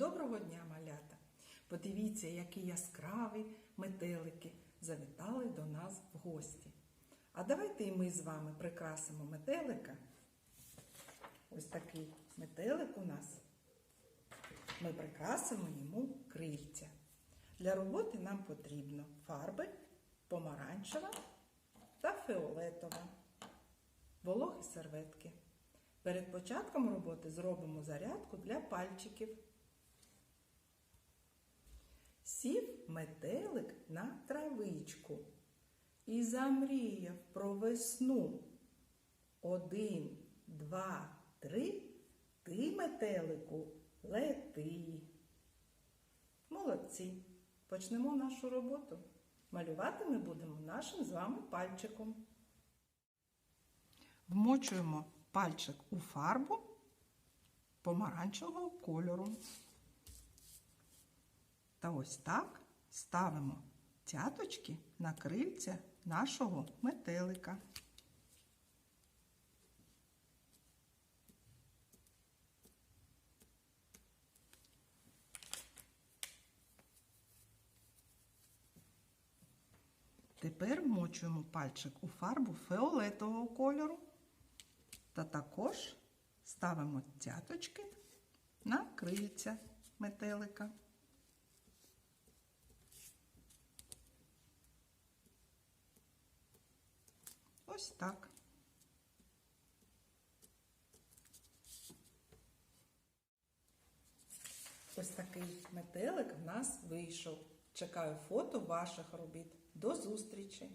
Доброго дня, малята! Подивіться, які яскраві метелики завітали до нас в гості. А давайте і ми з вами прикрасимо метелика. Ось такий метелик у нас. Ми прикрасимо йому крильця. Для роботи нам потрібно фарби помаранчева та фіолетова, вологі серветки. Перед початком роботи зробимо зарядку для пальчиків. Метелик на травичку і замріяв про весну. Один, два, три. Ти, метелику, лети. Молодці. Почнемо нашу роботу. Малювати ми будемо нашим з вами пальчиком. Вмочуємо пальчик у фарбу помаранчевого кольору. Та ось так ставимо цяточки на крильця нашого метелика. Тепер вмочуємо пальчик у фарбу фіолетового кольору та також ставимо цяточки на крильця метелика. Ось так. Ось такий метелик в нас вийшов. Чекаю фото ваших робіт. До зустрічі!